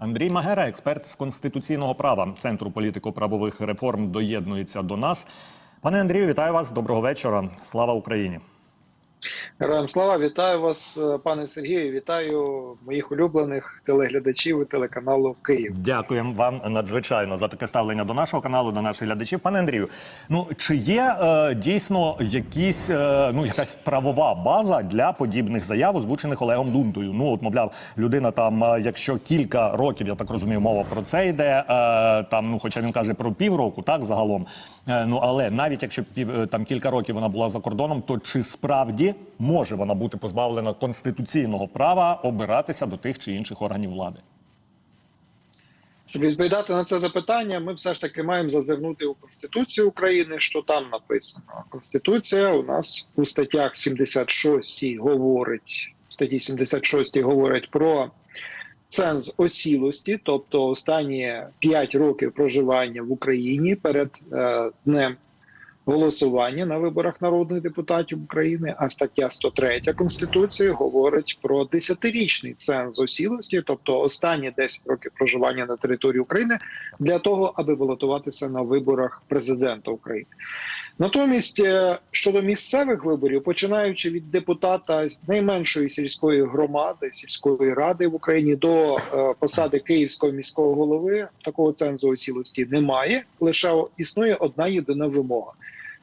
Андрій Магера, експерт з конституційного права Центру політико-правових реформ, доєднується до нас. Пане Андрію, вітаю вас. Доброго вечора. Слава Україні. Героям слава, вітаю вас, е, пане Сергію. Вітаю моїх улюблених телеглядачів телеканалу Київ. Дякуємо вам надзвичайно за таке ставлення до нашого каналу, до наших глядачів. Пане Андрію, ну чи є е, дійсно якісь е, ну якась правова база для подібних заяв, озвучених Олегом Дунтою? Ну от мовляв, людина там, е, якщо кілька років, я так розумію, мова про це йде. Е, там, ну хоча він каже про півроку, так загалом. Е, ну але навіть якщо пів е, там кілька років вона була за кордоном, то чи справді може вона бути позбавлена конституційного права обиратися до тих чи інших органів влади? Щоб відповідати на це запитання, ми все ж таки маємо зазирнути у Конституцію України, що там написано. Конституція у нас у статтях 76 говорить, в статті 76 говорить про ценз осілості, тобто останні 5 років проживання в Україні перед е, днем голосування на виборах народних депутатів України. А стаття 103 Конституції говорить про 10-річний ценз осілості, тобто останні 10 років проживання на території України, для того, аби балотуватися на виборах президента України. Натомість е, щодо місцевих виборів, починаючи від депутата найменшої сільської громади, сільської ради в Україні до е, посади київського міського голови, такого цензу осілості немає. Лише існує одна єдина вимога.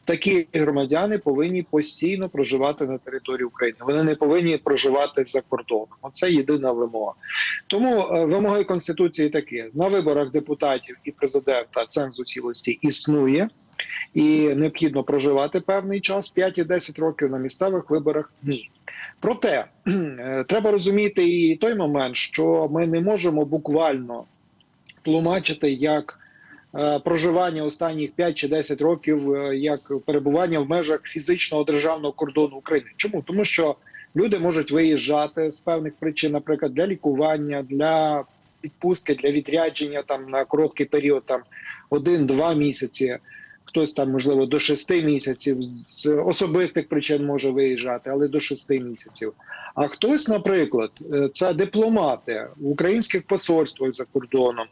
Такі громадяни повинні постійно проживати на території України. Вони не повинні проживати за кордоном. Оце єдина вимога. Тому е, вимоги конституції такі: на виборах депутатів і президента цензу цілості існує і необхідно проживати певний час 5 і 10 років на місцевих виборах. Ні. Проте е, треба розуміти і той момент, що ми не можемо буквально тлумачити як е, проживання останніх 5 чи 10 років е, як перебування в межах фізичного державного кордону України. Чому? Тому що люди можуть виїжджати з певних причин, наприклад, для лікування, для відпустки, для відрядження там на короткий період, там один-два місяці. Хтось там, можливо, до шести місяців з особистих причин може виїжджати, але до шести місяців. А хтось, наприклад, е, це дипломати в українських посольствах за кордоном,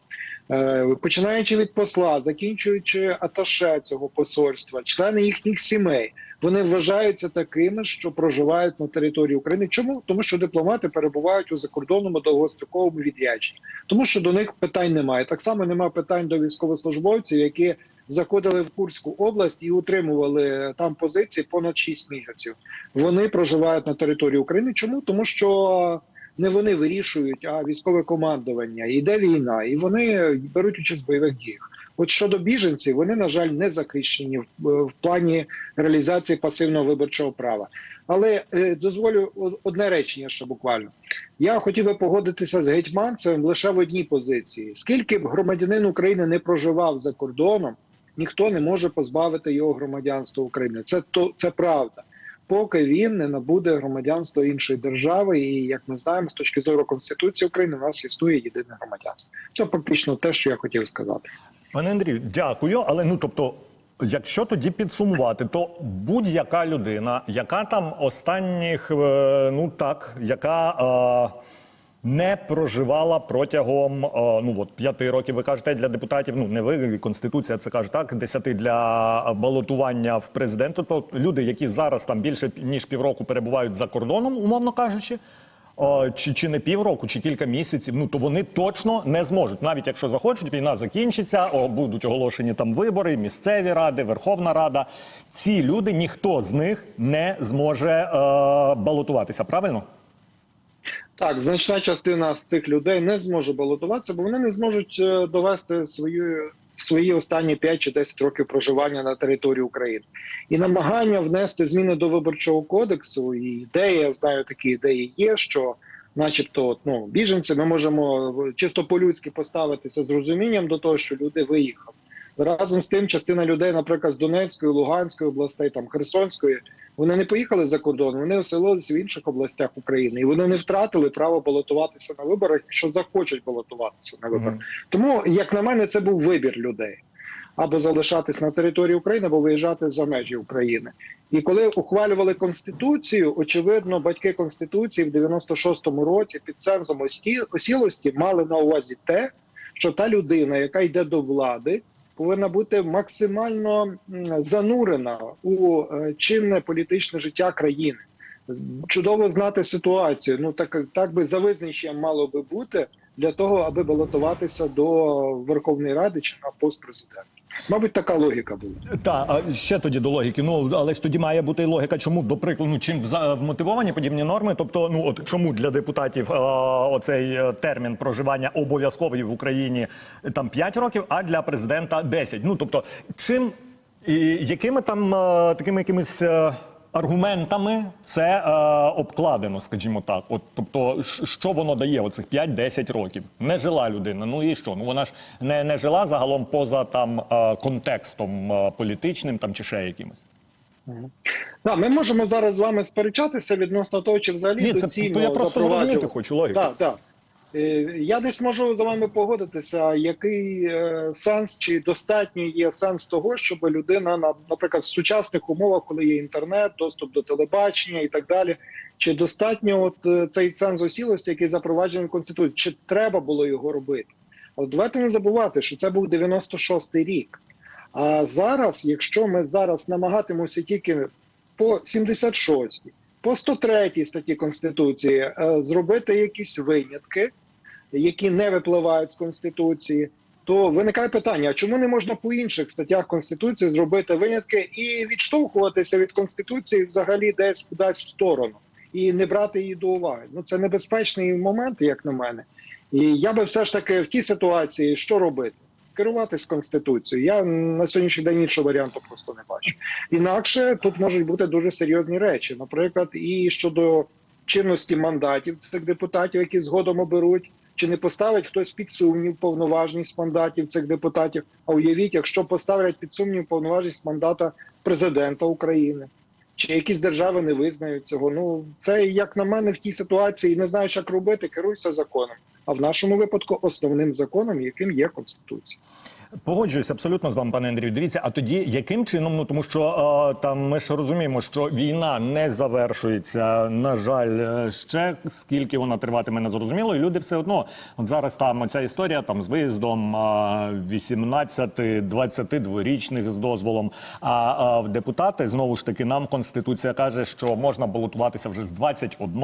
е, починаючи від посла, закінчуючи аташе цього посольства, члени їхніх сімей, вони вважаються такими, що проживають на території України. Чому? Тому що дипломати перебувають у закордонному довгостроковому відрядженні, тому що до них питань немає. Так само немає питань до військовослужбовців, які заходили в Курську область і утримували там позиції понад 6 місяців. Вони проживають на території України. Чому? Тому що не вони вирішують, а військове командування. Йде війна, і вони беруть участь в бойових діях. От щодо біженців, вони на жаль не захищені в, в плані реалізації пасивного виборчого права. Але е, дозволю одне речення ще буквально. Я хотів би погодитися з гетьманцем лише в одній позиції: скільки б громадянин України не проживав за кордоном, ніхто не може позбавити його громадянства України. Це то це правда. Поки він не набуде громадянства іншої держави, і як ми знаємо, з точки зору конституції України у нас існує єдине громадянство. Це фактично те, що я хотів сказати. Пане Андрію, дякую. Але ну тобто, якщо тоді підсумувати, то будь-яка людина, яка там останніх, е, ну так, яка. Е, не проживала протягом е, ну от п'яти років. Ви кажете для депутатів. Ну не ви конституція це каже так. Десяти для балотування в президенту. То люди, які зараз там більше ніж півроку перебувають за кордоном, умовно кажучи, чи, чи не півроку, чи кілька місяців, ну то вони точно не зможуть. Навіть якщо захочуть, війна закінчиться, о, будуть оголошені там вибори, місцеві ради, Верховна Рада. Ці люди ніхто з них не зможе е, балотуватися. Правильно? Так, значна частина з цих людей не зможе балотуватися, бо вони не зможуть е, довести свою свої останні 5 чи 10 років проживання на території України. І намагання внести зміни до виборчого кодексу, і ідея, я знаю, такі ідеї є, що, начебто, ну, біженці, ми можемо чисто по-людськи поставитися з розумінням до того, що люди виїхали. Разом з тим, частина людей, наприклад, з Донецької, Луганської областей, там Херсонської, вони не поїхали за кордон, вони оселилися в інших областях України, і вони не втратили право балотуватися на виборах, якщо захочуть балотуватися на виборах. Мгм. Тому, як на мене, це був вибір людей. або залишатись на території України, або виїжджати за межі України. І коли ухвалювали конституцію, очевидно, батьки конституції в 96-му році під цензом ості- осілості мали на увазі те, що та людина, яка йде до влади, повинна бути максимально занурена у е, чинне політичне життя країни. Чудово знати ситуацію. Ну так, так би за визначенням мало би бути для того, аби балотуватися до Верховної Ради чи на пост президента. Мабуть, така логіка була. Так, а ще тоді до логіки. Ну але ж тоді має бути логіка, чому до прикладу, ну, чим вмотивовані подібні норми. Тобто, ну от чому для депутатів а, оцей е, термін проживання обов'язковий в Україні е, там 5 років, а для президента 10. Ну тобто, чим і якими там а, такими якимись. е, Аргументами це е, обкладено, скажімо так. От, тобто, що воно дає оцих 5-10 років? Не жила людина. Ну і що? Ну вона ж не, не жила загалом поза там е, контекстом е, політичним там чи ще якимось. Да, ми можемо зараз з вами сперечатися відносно того, чи взагалі Ні, це доцільно я просто запроваджувати- зрозуміти хочу логіку. Так, так. Е, Я десь можу з вами погодитися, який е, сенс чи достатній є сенс того, щоб людина на, наприклад, в сучасних умовах, коли є інтернет, доступ до телебачення і так далі, чи достатньо от е, цей ценз осілості, який запроваджений в конституції, чи треба було його робити? Але давайте не забувати, що це був 96-й рік. А зараз, якщо ми зараз намагатимося тільки по 76, по 103 статті Конституції зробити якісь винятки, які не випливають з Конституції, то виникає питання: а чому не можна по інших статтях Конституції зробити винятки і відштовхуватися від Конституції взагалі десь кудись в сторону і не брати її до уваги? Ну це небезпечний момент, як на мене. І я би все ж таки в тій ситуації що робити? Керуватись конституцією. Я на сьогоднішній день іншого варіанту просто не бачу. Інакше тут можуть бути дуже серйозні речі. Наприклад, і щодо чинності мандатів цих депутатів, які згодом оберуть, чи не поставить хтось під сумнів повноважність мандатів цих депутатів. А уявіть, якщо поставлять під сумнів повноважність мандата президента України. Чи якісь держави не визнають цього? Ну це як на мене в тій ситуації не знаєш, як робити, керуйся законом. А в нашому випадку основним законом, яким є конституція. Погоджуюсь абсолютно з вами, пане Андрію. Дивіться, а тоді яким чином? Ну тому що е, там ми ж розуміємо, що війна не завершується. На жаль, е, ще скільки вона триватиме, не зрозуміло. І люди все одно, от зараз там оця історія там з виїздом е, 18-22-річних з дозволом. А, а в депутати знову ж таки нам конституція каже, що можна балотуватися вже з 21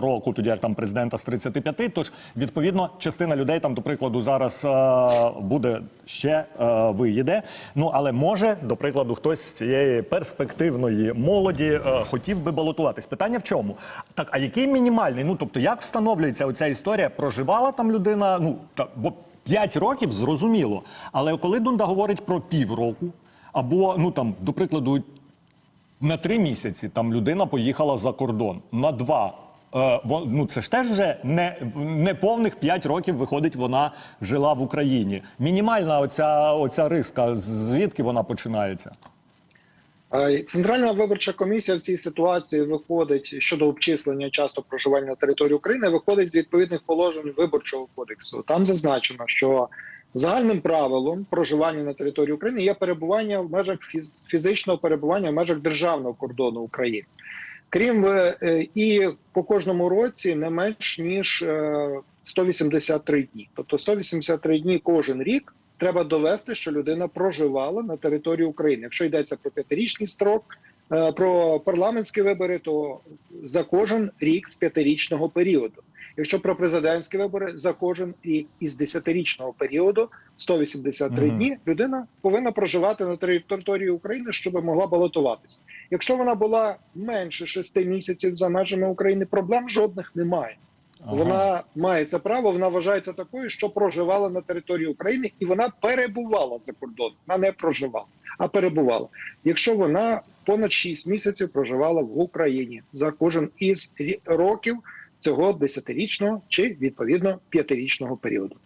року, тоді як там президента з 35. Тож відповідно частина людей там, до прикладу, зараз е, буде ще е, виїде. Ну але може, до прикладу, хтось з цієї перспективної молоді е, хотів би балотуватись. Питання в чому? Так, а який мінімальний? Ну тобто, як встановлюється оця історія? Проживала там людина? Ну та бо 5 років зрозуміло. Але коли Дунда говорить про півроку, або ну там, до прикладу, на три місяці там людина поїхала за кордон, на два. Е, ну це ж теж вже не, не повних 5 років виходить, вона жила в Україні. Мінімальна оця, оця риска, звідки вона починається? Е, Центральна виборча комісія в цій ситуації виходить щодо обчислення часто проживання на території України, виходить з відповідних положень виборчого кодексу. Там зазначено, що загальним правилом проживання на території України є перебування в межах фіз- фізичного перебування в межах державного кордону України. Крім е, е, і по кожному році не менш ніж е, 183 дні. Тобто 183 дні кожен рік треба довести, що людина проживала на території України. Якщо йдеться про п'ятирічний строк, е, про парламентські вибори, то за кожен рік з п'ятирічного періоду. Якщо про президентські вибори за кожен рік із десятирічного періоду 183 Мгм. дні людина повинна проживати на території України, щоб могла балотуватися. Якщо вона була менше шести місяців за межами України, проблем жодних немає. Ага. Вона має це право, вона вважається такою, що проживала на території України, і вона перебувала за кордоном. Вона не проживала, а перебувала. Якщо вона понад 6 місяців проживала в Україні за кожен із років цього десятирічного чи відповідно п'ятирічного періоду.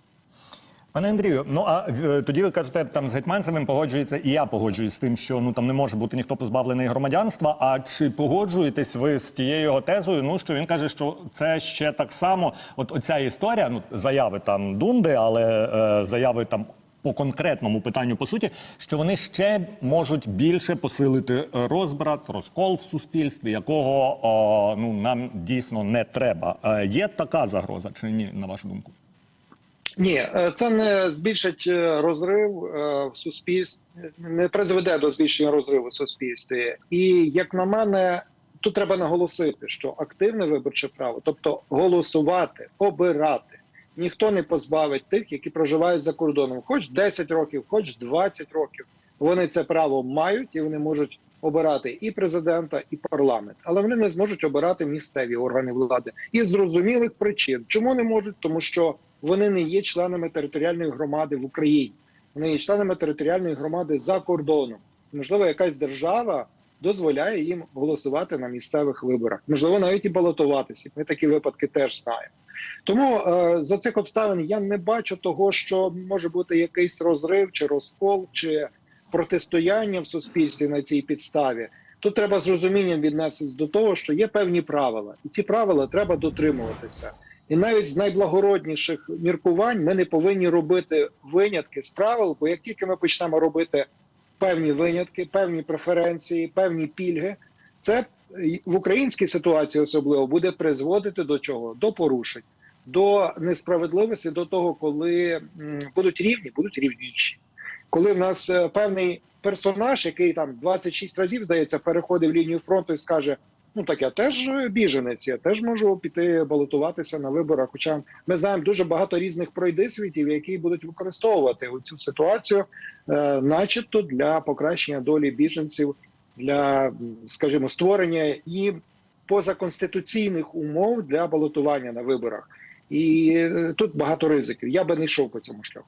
Пане Андрію, ну а е, тоді ви кажете, там з Гетьманцевим погоджується, і я погоджуюсь з тим, що ну там не може бути ніхто позбавлений громадянства. А чи погоджуєтесь ви з тією його тезою? Ну що він каже, що це ще так само, от оця історія, ну заяви там Дунди, але е, заяви там по конкретному питанню, по суті, що вони ще можуть більше посилити розбрат, розкол в суспільстві, якого о, ну нам дійсно не треба. Е, Є така загроза чи ні, на вашу думку? Ні, е, це не збільшить е, розрив в суспільстві, не призведе до збільшення розриву в суспільстві. І як на мене, тут треба наголосити, що активне виборче право, тобто голосувати, обирати, ніхто не позбавить тих, які проживають за кордоном, хоч 10 років, хоч 20 років. Вони це право мають і вони можуть обирати і президента, і парламент, але вони не зможуть обирати місцеві органи влади із зрозумілих причин. Чому не можуть? Тому що вони не є членами територіальної громади в Україні. Вони є членами територіальної громади за кордоном. Можливо, якась держава дозволяє їм голосувати на місцевих виборах. Можливо, навіть і балотуватися. Ми такі випадки теж знаємо. Тому е, за цих обставин я не бачу того, що може бути якийсь розрив чи розкол, чи протистояння в суспільстві на цій підставі. Тут треба з розумінням віднестись до того, що є певні правила, і ці правила треба дотримуватися. І навіть з найблагородніших міркувань ми не повинні робити винятки з правил, бо як тільки ми почнемо робити певні винятки, певні преференції, певні пільги, це в українській ситуації особливо буде призводити до чого? До порушень, до несправедливості, до того, коли будуть рівні, будуть рівніші. Коли в нас е, певний персонаж, який там 26 разів здається, переходив лінію фронту і скаже: Ну так я теж біженець, я теж можу піти балотуватися на виборах. Хоча ми знаємо дуже багато різних пройдисвітів, які будуть використовувати цю ситуацію, е, начебто для покращення долі біженців, для, скажімо, створення і позаконституційних умов для балотування на виборах. І е, тут багато ризиків. Я би не йшов по цьому шляху.